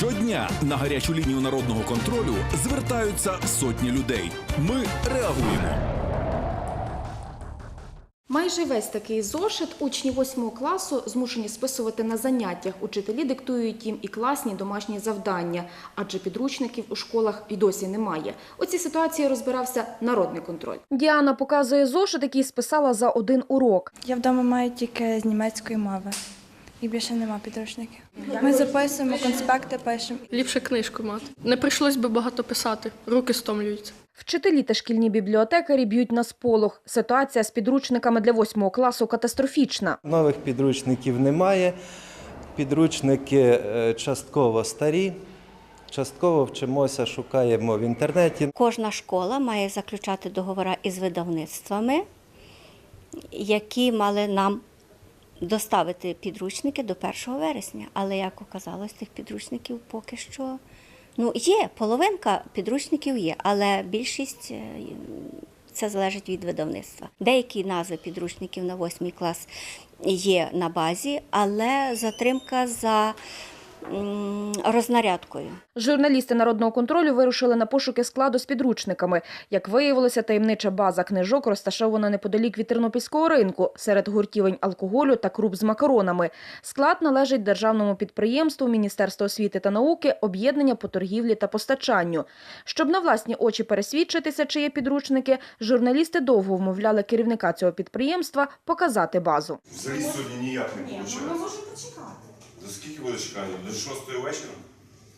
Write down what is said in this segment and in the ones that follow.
Щодня на гарячу лінію народного контролю звертаються сотні людей. Ми реагуємо. Майже весь такий зошит учні 8 класу змушені списувати на заняттях. Учителі диктують їм і класні домашні завдання, адже підручників у школах і досі немає. У цій ситуації розбирався народний контроль. Діана показує зошит, який списала за один урок. Я вдома маю тільки з німецької мови. І більше нема підручників. Ми записуємо, конспекти пишемо. Ліпше книжку мати. Не прийшлось би багато писати, руки стомлюються. Вчителі та шкільні бібліотекарі б'ють на сполох. Ситуація з підручниками для 8 класу катастрофічна. Нових підручників немає. Підручники е, частково старі, частково вчимося, шукаємо в інтернеті. Кожна школа має заключати договори із видавництвами, які мали нам доставити підручники до 1 вересня. Але як оказалось, тих підручників поки що ну, є, половинка підручників є, але більшість е, це залежить від видавництва. Деякі назви підручників на 8 клас є на базі, але затримка за рознарядкою. Журналісти народного контролю вирушили на пошуки складу з підручниками. Як виявилося, таємнича база книжок розташована неподалік від тернопільського ринку серед гуртівень алкоголю та круп з макаронами. Склад належить державному підприємству Міністерства освіти та науки, об'єднання по торгівлі та постачанню. Щоб на власні очі пересвідчитися, чи є підручники, журналісти довго вмовляли керівника цього підприємства показати базу. Взагалі сьогодні ніяк не виходить. Ні, може почекати. До скільки буде чекати? До шостої вечора?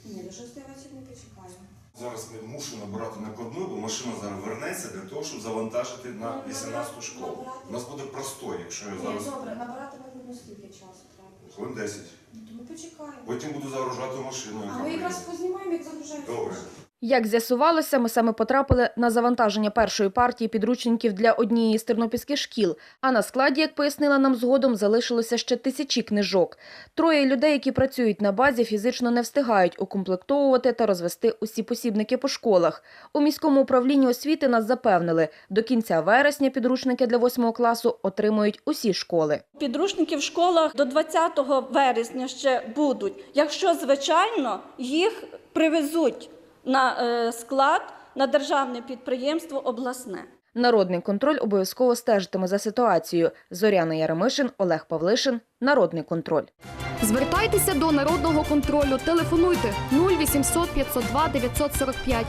Ні, до шостої вечора не почекаю. Зараз ми мушу набирати накладну, бо машина зараз вернеться для того, щоб завантажити на 18-ту школу. У нас буде простой, якщо я Ні, зараз добре, набирати потрібно скільки часу треба. хвилин 10. Ну, то ми почекаємо. Потім буду загружати машину. А ми якраз познімаємо, як загружаємо. Добре. Як з'ясувалося, ми саме потрапили на завантаження першої партії підручників для однієї з тернопільських шкіл. А на складі, як пояснила нам згодом, залишилося ще тисячі книжок. Троє людей, які працюють на базі, фізично не встигають укомплектовувати та розвести усі посібники по школах. У міському управлінні освіти нас запевнили, до кінця вересня підручники для 8 класу отримують усі школи. Підручники в школах до 20 вересня ще будуть, якщо, звичайно, їх привезуть на е, склад на державне підприємство обласне. Народний контроль обов'язково стежитиме за ситуацією. Зоряна Яремишин, Олег Павлишин. Народний контроль. Звертайтеся до народного контролю. Телефонуйте 0800 502 945